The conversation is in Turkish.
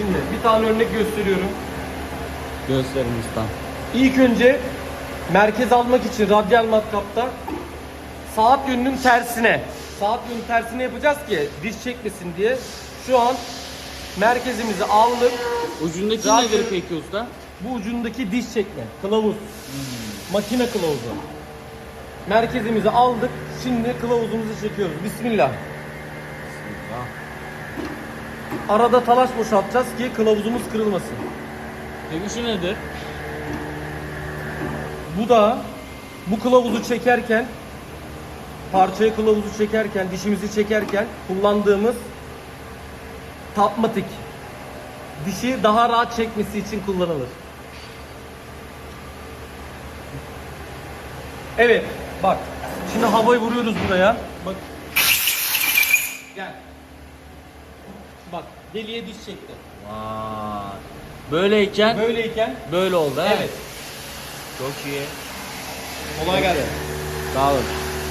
Şimdi bir tane örnek gösteriyorum. Gösterin ustam. İlk önce merkez almak için radyal matkapta saat yönünün tersine saat yönünün tersine yapacağız ki diş çekmesin diye. Şu an merkezimizi aldık. Ucundaki Radyo- nedir peki usta? Bu ucundaki diş çekme, kılavuz. Makine kılavuzu. Merkezimizi aldık. Şimdi kılavuzumuzu çekiyoruz. Bismillah. Arada talaş boşaltacağız ki kılavuzumuz kırılmasın. Peki şu nedir? Bu da bu kılavuzu çekerken parçaya kılavuzu çekerken dişimizi çekerken kullandığımız tapmatik dişi daha rahat çekmesi için kullanılır. Evet bak şimdi havayı vuruyoruz buraya. Bak. Gel. Bak deliye diş çekti. Vay. Böyleyken Böyleyken böyle oldu ha? evet. Çok iyi. Kolay gelsin. Sağ olun.